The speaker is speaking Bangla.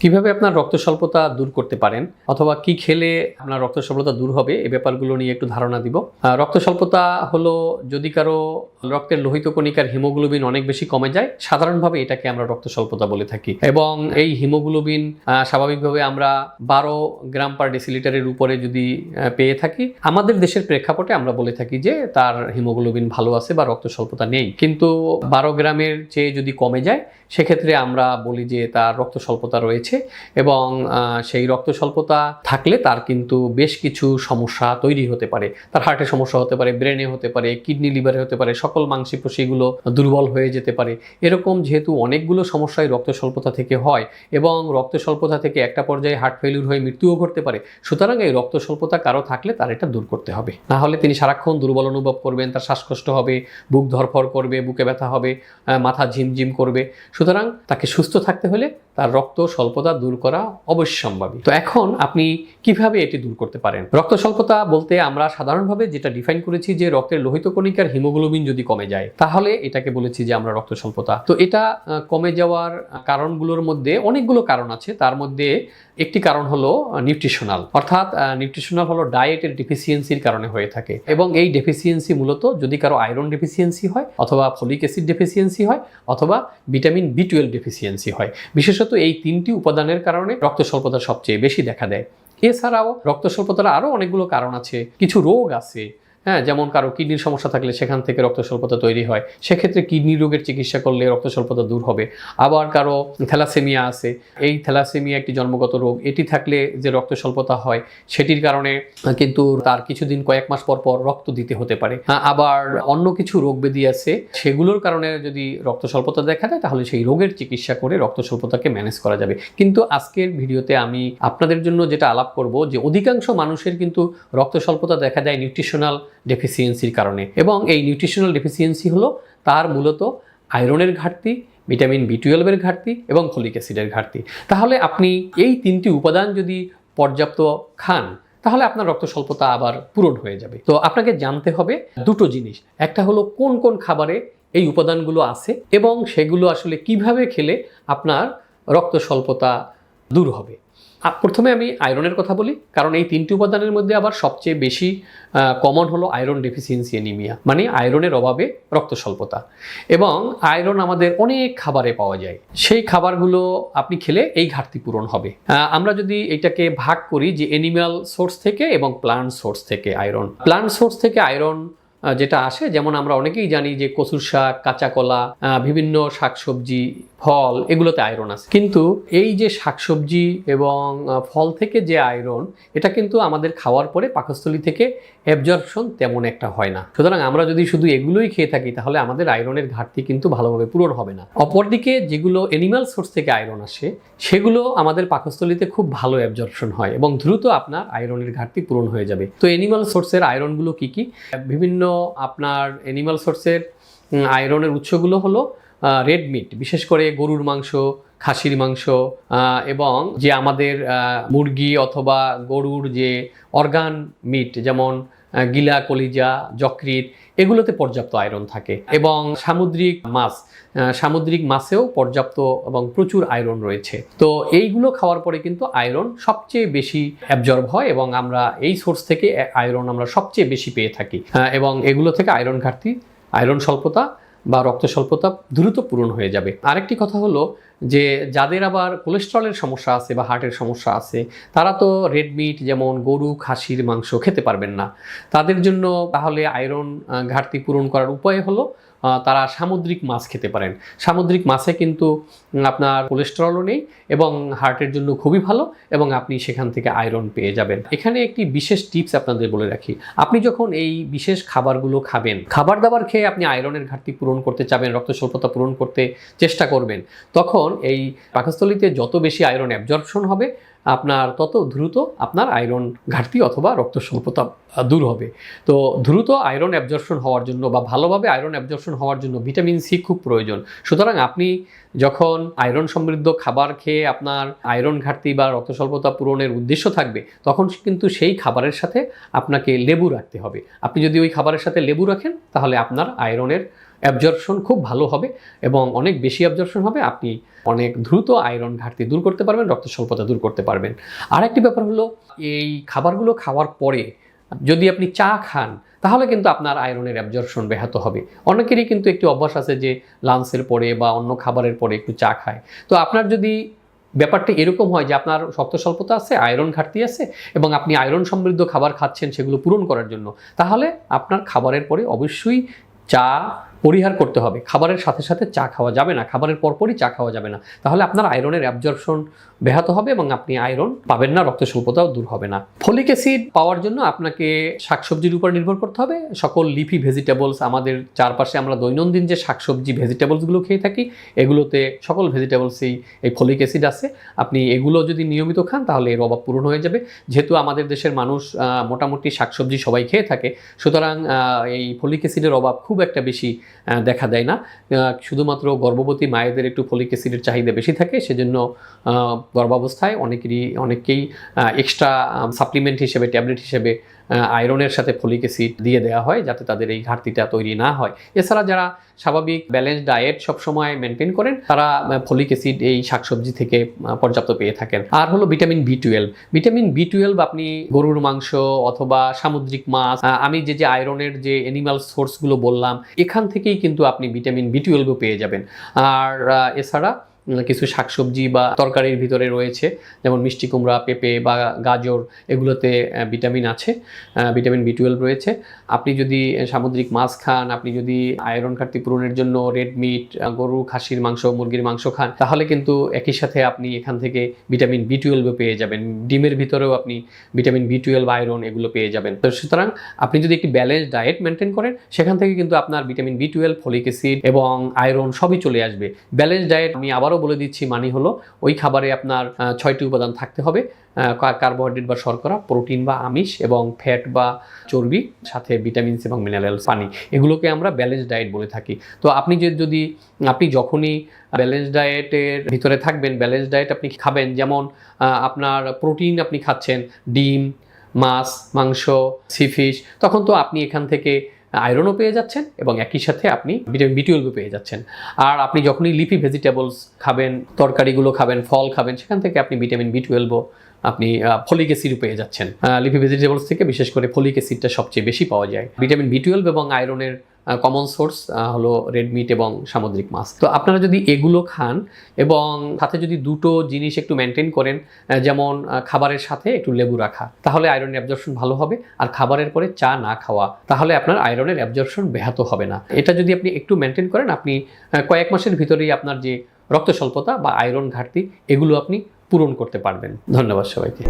কীভাবে আপনার রক্ত স্বল্পতা দূর করতে পারেন? অথবা কি খেলে আপনার রক্ত স্বল্পতা দূর হবে? এই ব্যাপারগুলো নিয়ে একটু ধারণা দিব। রক্ত স্বল্পতা হলো যদি কারও রক্তের লোহিত কণিকার হিমোগ্লোবিন অনেক বেশি কমে যায়, সাধারণভাবে এটাকে আমরা রক্ত স্বল্পতা বলে থাকি। এবং এই হিমোগ্লোবিন স্বাভাবিকভাবে আমরা বারো গ্রাম পার ডেসিলিটারের উপরে যদি পেয়ে থাকি, আমাদের দেশের প্রেক্ষাপটে আমরা বলে থাকি যে তার হিমোগ্লোবিন ভালো আছে বা রক্ত স্বল্পতা নেই। কিন্তু বারো গ্রামের চেয়ে যদি কমে যায়, সেক্ষেত্রে আমরা বলি যে তার রক্ত স্বল্পতা রয়েছে। এবং সেই রক্ত স্বল্পতা থাকলে তার কিন্তু বেশ কিছু সমস্যা তৈরি হতে পারে। তার হার্টের সমস্যা হতে পারে ব্রেনে হতে পারে কিডনি লিভারে হতে পারে, সকল মাংসপেশিগুলো দুর্বল হয়ে যেতে পারে। এরকম যেহেতু অনেকগুলো সমস্যাই রক্ত স্বল্পতা থেকে হয় এবং রক্ত স্বল্পতা থেকে একটা পর্যায়ে হার্ট ফেলিউর হয়ে মৃত্যুও ঘটতে পারে, সুতরাং এই রক্ত স্বল্পতা কারও থাকলে তার এটা দূর করতে হবে। না হলে তিনি সারাক্ষণ দুর্বল অনুভব করবেন, তার শ্বাসকষ্ট হবে, বুক ধরফর করবে, বুকে ব্যথা হবে মাথা ঝিমঝিম করবে। সুতরাং তাকে সুস্থ থাকতে হলে তার রক্ত স্বল্পতা দূর করা অবশ্যম্ভাবী। তো এখন আপনি কীভাবে এটি দূর করতে পারেন? রক্ত স্বল্পতা বলতে আমরা সাধারণভাবে যেটা ডিফাইন করেছি যে রক্তের লোহিত কণিকার হিমোগ্লোবিন যদি কমে যায়, তাহলে এটাকে বলেছি যে আমরা রক্ত স্বল্পতা। তো এটা কমে যাওয়ার কারণগুলোর মধ্যে অনেকগুলো কারণ আছে। তার মধ্যে একটি কারণ হলো নিউট্রিশনাল অর্থাৎ নিউট্রিশনাল হলো ডায়েটের ডেফিসিয়েন্সির কারণে হয়ে থাকে। এবং এই ডেফিসিয়েন্সি মূলত যদি কারও আয়রন ডেফিসিয়েন্সি হয়, অথবা ফলিক অ্যাসিড ডেফিসিয়েন্সি হয়, অথবা ভিটামিন বি টুয়েলভ ডেফিসিয়েন্সি হয়। বিশেষত এই তিনটি উপাদানের কারণে রক্ত স্বল্পতা সবচেয়ে বেশি দেখা দেয়। এছাড়াও রক্ত স্বল্পতার আরও অনেকগুলো কারণ আছে। কিছু রোগ আছে। হ্যাঁ যেমন কারও কিডনির সমস্যা থাকলে সেখান থেকে রক্ত স্বল্পতা তৈরি হয়। সেক্ষেত্রে কিডনি রোগের চিকিৎসা করলে রক্ত স্বল্পতা দূর হবে। আবার কারও থ্যালাসেমিয়া আছে। এই থ্যালাসেমিয়া একটি জন্মগত রোগ। এটি থাকলে যে রক্ত স্বল্পতা হয়, সেটির কারণে কিন্তু তার কিছুদিন কয়েক মাস পর পর রক্ত দিতে হতে পারে। আবার অন্য কিছু রোগ ব্যাধি আছে। সেগুলোর কারণে যদি রক্ত স্বল্পতা দেখা দেয়, তাহলে সেই রোগের চিকিৎসা করে রক্ত স্বল্পতাকে ম্যানেজ করা যাবে। কিন্তু আজকের ভিডিওতে আমি আপনাদের জন্য যেটা আলাপ করব, যে অধিকাংশ মানুষের কিন্তু রক্ত স্বল্পতা দেখা দেয় নিউট্রিশনাল ডেফিসিয়েন্সির কারণে। এবং এই নিউট্রিশনাল ডেফিসিয়েন্সি হলো তার মূলত আয়রনের ঘাটতি ভিটামিন বি টুয়েলভের ঘাটতি এবং ফলিক অ্যাসিডের ঘাটতি। তাহলে আপনি এই তিনটি উপাদান যদি পর্যাপ্ত খান, তাহলে আপনার রক্ত স্বল্পতা আবার পূরণ হয়ে যাবে। তো আপনাকে জানতে হবে দুটো জিনিস। একটা হলো কোন কোন খাবারে এই উপাদানগুলো আছে এবং সেগুলো আসলে কীভাবে খেলে আপনার রক্ত স্বল্পতা দূর হবে। প্রথমে আমি আয়রনের কথা বলি, কারণ এই তিনটি উপাদানের মধ্যে আবার সবচেয়ে বেশি কমন হলো আয়রন ডেফিসিয়েন্সি এনিমিয়া মানে আয়রনের অভাবে রক্ত স্বল্পতা। এবং আয়রন আমাদের অনেক খাবারে পাওয়া যায়। সেই খাবারগুলো আপনি খেলে এই ঘাটতি পূরণ হবে। আমরা যদি এটাকে ভাগ করি যে এনিম্যাল সোর্স থেকে এবং প্লান্ট সোর্স থেকে আয়রন প্লান্ট সোর্স থেকে আয়রন যেটা আসে, যেমন আমরা অনেকেই জানি যে কচুর শাক কাঁচা কলা বিভিন্ন শাকসবজি, ফল, এগুলোতে আয়রন আছে। কিন্তু এই যে শাকসবজি এবং ফল থেকে যে আয়রন এটা কিন্তু আমাদের খাওয়ার পরে পাকস্থলী থেকে অ্যাবজর্পশন তেমন একটা হয় না। সুতরাং আমরা যদি শুধু এগুলোই খেয়ে থাকি, তাহলে আমাদের আয়রনের ঘাটতি কিন্তু ভালোভাবে পূরণ হবে না। অপরদিকে যেগুলো অ্যানিমাল সোর্স থেকে আয়রন আসে, সেগুলো আমাদের পাকস্থলীতে খুব ভালো অ্যাবজর্পশন হয় এবং দ্রুত আপনার আয়রনের ঘাটতি পূরণ হয়ে যাবে। তো অ্যানিমাল সোর্সের আয়রনগুলো কি কি? বিভিন্ন আপনার অ্যানিমাল সোর্সের আয়রনের উৎসগুলো হলো রেড মিট বিশেষ করে গরুর মাংস, খাসির মাংস এবং যে আমাদের মুরগি অথবা গরুর যে অর্গান মিট যেমন গিলা, কলিজা যকৃত এগুলোতে পর্যাপ্ত আয়রন থাকে। এবং সামুদ্রিক মাছ সামুদ্রিক মাছেও পর্যাপ্ত এবং প্রচুর আয়রন রয়েছে। তো এইগুলো খাওয়ার পরে কিন্তু আয়রন সবচেয়ে বেশি অ্যাবজর্ব হয় এবং আমরা এই সোর্স থেকে আয়রন আমরা সবচেয়ে বেশি পেয়ে থাকি। এবং এগুলো থেকে আয়রন ঘাটতি, আয়রন স্বল্পতা বা রক্ত স্বল্পতা দ্রুত পূরণ হয়ে যাবে। আরেকটি কথা হলো যে যাদের আবার কোলেস্ট্রলের সমস্যা আছে বা হার্টের সমস্যা আছে, তারা তো রেড মিট যেমন গরু, খাসির, মাংস খেতে পারবেন না। তাদের জন্য তাহলে আয়রন ঘাটতি পূরণ করার উপায় হলো তারা সামুদ্রিক মাছ খেতে পারেন। সামুদ্রিক মাছে কিন্তু আপনার কোলেস্টেরলও নেই এবং হার্টের জন্য খুবই ভালো এবং আপনি সেখান থেকে আয়রন পেয়ে যাবেন। এখানে একটি বিশেষ টিপস আপনাদের বলে রাখি। আপনি যখন এই বিশেষ খাবারগুলো খাবেন, খাবার দাবার খেয়ে আপনি আয়রনের ঘাটতি পূরণ করতে চাবেন রক্ত স্বল্পতা পূরণ করতে চেষ্টা করবেন, তখন এই পাকস্থলীতে যত বেশি আয়রন অ্যাবজর্পশন হবে, আপনার তত দ্রুত আপনার আয়রন ঘাটতি অথবা রক্ত স্বল্পতা দূর হবে। তো দ্রুত আয়রন অ্যাবজর্পশন হওয়ার জন্য বা ভালোভাবে আয়রন অ্যাবজর্পশন হওয়ার জন্য ভিটামিন সি খুব প্রয়োজন। সুতরাং আপনি যখন আয়রন সমৃদ্ধ খাবার খেয়ে আপনার আয়রন ঘাটতি বা রক্ত স্বল্পতা পূরণের উদ্দেশ্য থাকবে, তখন কিন্তু সেই খাবারের সাথে আপনাকে লেবু রাখতে হবে। আপনি যদি ওই খাবারের সাথে লেবু রাখেন, তাহলে আপনার আয়রনের অ্যাবজর্পশন খুব ভালো হবে এবং অনেক বেশি অ্যাবজর্পশন হবে, আপনি অনেক দ্রুত আয়রন ঘাটতি দূর করতে পারবেন, রক্ত স্বল্পতা দূর করতে পারবেন। আর একটি ব্যাপার হলো, এই খাবারগুলো খাওয়ার পরে যদি আপনি চা খান, তাহলে কিন্তু আপনার আয়রনের অ্যাবজর্পশন ব্যাহত হবে। অনেকেরই কিন্তু একটি অভ্যাস আছে যে লাঞ্চের পরে বা অন্য খাবারের পরে একটু চা খায়। তো আপনার যদি ব্যাপারটা এরকম হয় যে আপনার শক্ত স্বল্পতা আছে আয়রন ঘাটতি আছে এবং আপনি আয়রন সমৃদ্ধ খাবার খাচ্ছেন সেগুলো পূরণ করার জন্য, তাহলে আপনার খাবারের পরে অবশ্যই চা পরিহার করতে হবে। খাবারের সাথে সাথে চা খাওয়া যাবে না। খাবারের পরপরই চা খাওয়া যাবে না। তাহলে আপনার আয়রনের অ্যাবজর্পশন ব্যাহত হবে এবং আপনি আয়রন পাবেন না রক্ত স্বল্পতাও দূর হবে না। ফলিক অ্যাসিড পাওয়ার জন্য আপনাকে শাকসবজির উপর নির্ভর করতে হবে। সকল লিফি ভেজিটেবলস আমাদের চারপাশে আমরা দৈনন্দিন যে শাকসবজি ভেজিটেবলসগুলো খেয়ে থাকি, এগুলোতে সকল ভেজিটেবলসেই এই ফলিক অ্যাসিড আছে। আপনি এগুলো যদি নিয়মিত খান, তাহলে এর অভাব পূরণ হয়ে যাবে। যেহেতু আমাদের দেশের মানুষ মোটামুটি শাকসবজি সবাই খেয়ে থাকে, সুতরাং এই ফলিক অ্যাসিডের অভাব খুব একটা বেশি দেখা দেয় না। শুধুমাত্র গর্ভবতী মায়েদের একটু ফলিক অ্যাসিডের চাহিদা বেশি থাকে, সেজন্য গর্ভাবস্থায় অনেকেরই, অনেককেই এক্সট্রা সাপ্লিমেন্ট হিসেবে ট্যাবলেট হিসেবে আয়রনের সাথে ফলিক অ্যাসিড দিয়ে দেওয়া হয়, যাতে তাদের এই ঘাটতিটা তৈরি না হয়। এছাড়া যারা স্বাভাবিক ব্যালেন্স ডায়েট সবসময় মেনটেন করেন, তারা ফলিক অ্যাসিড এই শাকসবজি থেকে পর্যাপ্ত পেয়ে থাকেন। আর হলো vitamin B twelve vitamin B twelve আপনি গরুর মাংস অথবা সামুদ্রিক মাছ আমি যে যে আয়রনের যে অ্যানিমাল সোর্সগুলো বললাম, এখান থেকেই কিন্তু আপনি ভিটামিন বি টুয়েলভও পেয়ে যাবেন। আর এছাড়া কিছু শাকসবজি বা তরকারির ভিতরে রয়েছে, যেমন মিষ্টি কুমড়া, পেঁপে বা গাজর, এগুলোতে ভিটামিন আছে ভিটামিন বি টুয়েলভ রয়েছে। আপনি যদি সামুদ্রিক মাছ খান, আপনি যদি আয়রন ঘাটতি পূরণের জন্য রেড মিট গরু, খাসির মাংস, মুরগির মাংস খান, তাহলে কিন্তু একই সাথে আপনি এখান থেকে ভিটামিন বি টুয়েলভও পেয়ে যাবেন। ডিমের ভিতরেও আপনি ভিটামিন বি টুয়েলভ আয়রন এগুলো পেয়ে যাবেন। তো সুতরাং আপনি যদি একটি ব্যালেন্স ডায়েট মেনটেন করেন, সেখান থেকে কিন্তু আপনার vitamin B twelve folic acid এবং আয়রন সবই চলে আসবে। ব্যালেন্স ডায়েট আমি আবারও বলে দিচ্ছি মানে হলো, ওই খাবারে আপনার ছয়টি উপাদান থাকতে হবে কার্বোহাইড্রেট বা শর্করা প্রোটিন বা আমিষ এবং ফ্যাট বা চর্বি, সাথে ভিটামিনস এবং মিনারেলস পানি। এগুলোকে আমরা ব্যালেন্স ডায়েট বলে থাকি। তো আপনি যে যদি, আপনি যখনই ব্যালেন্স ডায়েটের ভিতরে থাকবেন ব্যালেন্স ডায়েট আপনি খাবেন, যেমন আপনার প্রোটিন আপনি খাচ্ছেন, ডিম, মাছ, মাংস সিফিশ তখন তো আপনি এখান থেকে আয়রনও পেয়ে যাচ্ছেন এবং একই সাথে আপনি ভিটামিন বি টুয়েলভও পেয়ে যাচ্ছেন। আর আপনি যখনই লিফি ভেজিটেবলস খাবেন, তরকারিগুলো খাবেন, ফল খাবেন, সেখান থেকে আপনি ভিটামিন বি টুয়েলভও আপনি ফলিক অ্যাসিডও পেয়ে যাচ্ছেন। লিফি ভেজিটেবলস থেকে বিশেষ করে ফলিক অ্যাসিডটা সবচেয়ে বেশি পাওয়া যায়। ভিটামিন বি টুয়েলভ এবং আয়রনের কমন সোর্স হলো রেড মিট এবং সামুদ্রিক মাছ। তো আপনারা যদি এগুলো খান এবং সাথে যদি দুটো জিনিস একটু মেনটেন করেন যেমন খাবারের সাথে একটু লেবু রাখা, তাহলে আয়রনের অ্যাবজর্পশন ভালো হবে। আর খাবারের পরে চা না খাওয়া, তাহলে আপনার আয়রনের অ্যাবজর্পশন ব্যাহত হবে না। এটা যদি আপনি একটু মেনটেন করেন, আপনি কয়েক মাসের ভিতরেই আপনার যে রক্ত স্বল্পতা বা আয়রন ঘাটতি, এগুলো আপনি পূরণ করতে পারবেন। ধন্যবাদ সবাইকে।